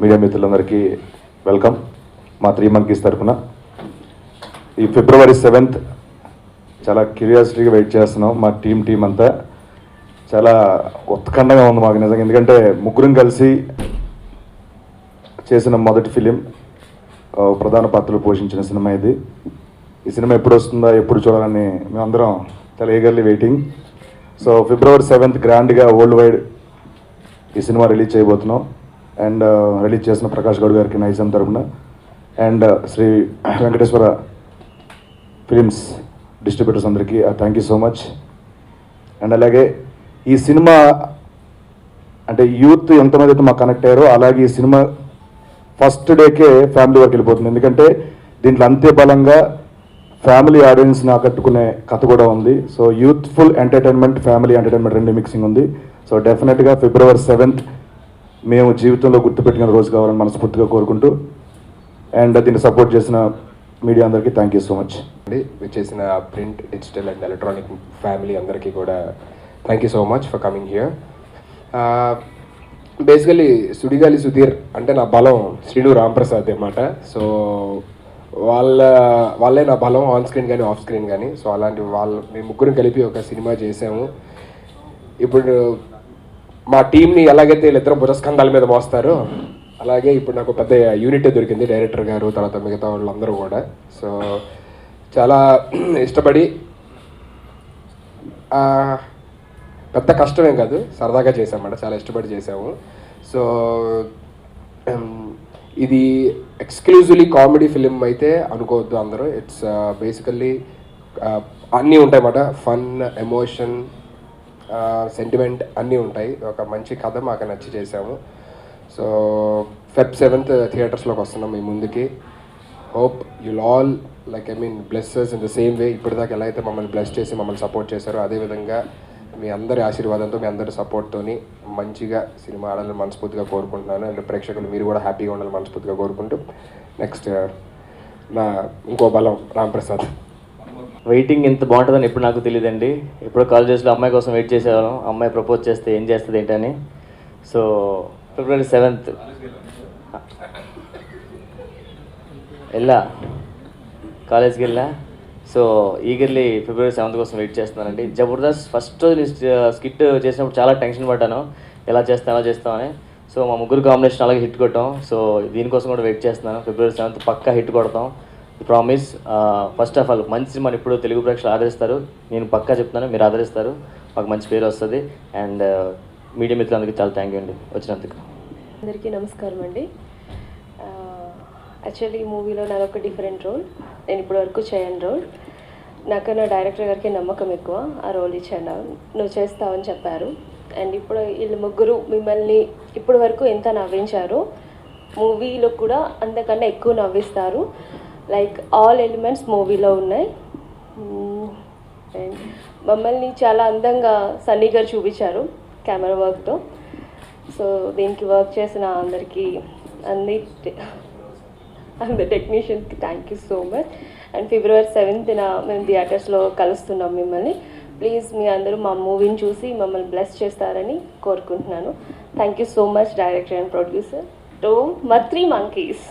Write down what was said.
Media మిత్రులందరికీ welcome. మా three monkeys తరఫున ఈ ఫిబ్రవరి సెవెంత్ చాలా క్యూరియాసిటీగా వెయిట్ చేస్తున్నాం. మా టీం టీం అంతా చాలా ఉత్కంఠగా ఉంది మాకు నిజంగా. ఎందుకంటే ముగ్గురం కలిసి చేసిన మొదటి ఫిలిం ప్రధాన పాత్రలు పోషించిన సినిమా ఇది. ఈ సినిమా ఎప్పుడు వస్తుందా ఎప్పుడు చూడాలని మేమందరం చాలా eagerly waiting. So February seventh గ్రాండ్గా వరల్డ్ వైడ్ ఈ సినిమా రిలీజ్ చేయబోతున్నాం. అండ్ రిలీజ్ uh, చేసిన ప్రకాష్ గౌడ్ గారికి నైజం తరపున. And uh, Sri Venkateswara films distributors అందరికీ thank you so much and అలాగే ఈ సినిమా అంటే యూత్ ఎంతమంది అయితే మాకు కనెక్ట్ అయ్యారో అలాగే ఈ సినిమా ఫస్ట్ డేకే ఫ్యామిలీ వరకు వెళ్ళిపోతుంది. ఎందుకంటే దీంట్లో అంతే బలంగా ఫ్యామిలీ ఆడియన్స్ని ఆకట్టుకునే కథ కూడా ఉంది. So youthful entertainment family entertainment రెండు మిక్సింగ్ ఉంది. సో డెఫినెట్గా ఫిబ్రవరి సెవెంత్ మేము జీవితంలో గుర్తుపెట్టిన రోజు కావాలని మనస్ఫూర్తిగా కోరుకుంటూ అండ్ దీన్ని సపోర్ట్ చేసిన మీడియా అందరికీ థ్యాంక్ యూ సో మచ్ అండి చేసిన print digital and electronic family అందరికీ కూడా thank you so much for coming here basically Sudigali Sudheer అంటే నా బలం శ్రీను రాంప్రసాద్ అన్నమాట. సో వాళ్ళ వాళ్ళే నా బలం ఆన్ స్క్రీన్ కానీ ఆఫ్ స్క్రీన్ కానీ సో అలాంటి వాళ్ళ మేము ముగ్గురం కలిపి ఒక సినిమా చేసాము. ఇప్పుడు మా టీంని ఎలాగైతే వీళ్ళిద్దరు పురస్కంధాల మీద మోస్తారో అలాగే ఇప్పుడు నాకు పెద్ద యూనిట్ దొరికింది డైరెక్టర్ గారు తర్వాత మిగతా వాళ్ళందరూ కూడా. సో చాలా ఇష్టపడి పెద్ద కష్టమేం కాదు సరదాగా చేసామన్నమాట చాలా ఇష్టపడి చేసాము సో um, ఇది ఎక్స్క్లూజివ్లీ కామెడీ ఫిలిం అయితే అనుకోవద్దు అందరూ. ఇట్స్ బేసికల్లీ uh, uh, అన్నీ ఉంటాయి అన్నమాట ఫన్ ఎమోషన్ సెంటిమెంట్ అన్నీ ఉంటాయి. ఒక మంచి కథ మాకు నచ్చి చేసాము సో ఫెబ్ సెవెంత్ థియేటర్స్లోకి వస్తున్నాం మీ ముందుకి. Hope you'll all like I mean blesses in the same way ఇప్పటిదాకా ఎలా అయితే మమ్మల్ని బ్లెస్ చేసి మమ్మల్ని సపోర్ట్ చేశారో అదేవిధంగా మీ అందరి ఆశీర్వాదంతో మీ అందరి సపోర్ట్తోని మంచిగా సినిమా ఆడాలని మనస్ఫూర్తిగా కోరుకుంటున్నాను. అండ్ ప్రేక్షకులు మీరు కూడా హ్యాపీగా ఉండాలని మనస్ఫూర్తిగా కోరుకుంటూ నెక్స్ట్ నా ఇంకో బలం రాంప్రసాద్. వెయిటింగ్ ఎంత బాగుంటుందని ఎప్పుడు నాకు తెలియదండి ఎప్పుడో కాలేజెస్లో అమ్మాయి కోసం వెయిట్ చేసేవాళ్ళం. అమ్మాయి ప్రపోజ్ చేస్తే ఏం చేస్తుంది ఏంటని. సో ఫిబ్రవరి సెవెంత్ వెళ్ళా కాలేజ్కి వెళ్ళా సో ఈగర్లీ ఫిబ్రవరి సెవెంత్ కోసం వెయిట్ చేస్తున్నానండి. జబర్దస్త్ ఫస్ట్ స్కిట్ చేసినప్పుడు చాలా టెన్షన్ పడ్డాను. ఎలా చేస్తాం ఎలా చేస్తామని సో మా ముగ్గురు కాంబినేషన్ అలాగే హిట్ కొట్టాం. సో దీనికోసం కూడా వెయిట్ చేస్తున్నాను. ఫిబ్రవరి సెవెంత్ పక్కా హిట్ కొడతాం. ప్రామిస్ ఫస్ట్ ఆఫ్ ఆల్ మంచి మన ఇప్పుడు తెలుగు ప్రేక్షలు ఆదరిస్తారు. నేను పక్కా చెప్తున్నాను మీరు ఆదరిస్తారు. మాకు మంచి పేరు వస్తుంది. అండ్ uh, మీడియా మిత్రులందరికీ చాలా థ్యాంక్ యూ అండి. వచ్చినందుకు. అందరికీ నమస్కారం అండి. Uh, యాక్చువల్లీ ఈ మూవీలో నాది ఒక డిఫరెంట్ రోల్ నేను ఇప్పటి వరకు చేయని రోల్ నాకన్నా డైరెక్టర్ గారికి నమ్మకం ఎక్కువ ఆ రోల్ ఇచ్చాను. నువ్వు చేస్తావని చెప్పారు. అండ్ ఇప్పుడు వీళ్ళు ముగ్గురు మిమ్మల్ని ఇప్పటి వరకు ఎంత నవ్వించారు మూవీలో కూడా అంతకన్నా ఎక్కువ నవ్విస్తారు. లైక్ ఆల్ ఎలిమెంట్స్ మూవీలో ఉన్నాయి. అండ్ మమ్మల్ని చాలా అందంగా సన్నీ గారు చూపించారు కెమెరా వర్క్తో. సో దీనికి వర్క్ చేసిన అందరికీ అన్ని అందరి టెక్నీషియన్స్కి thank you so much and February సెవెంత్న మేము థియేటర్స్లో కలుస్తున్నాం మిమ్మల్ని. ప్లీజ్ మీ అందరూ మా మూవీని చూసి మమ్మల్ని బ్లెస్ చేస్తారని కోరుకుంటున్నాను. Thank you so much director and producer to three monkeys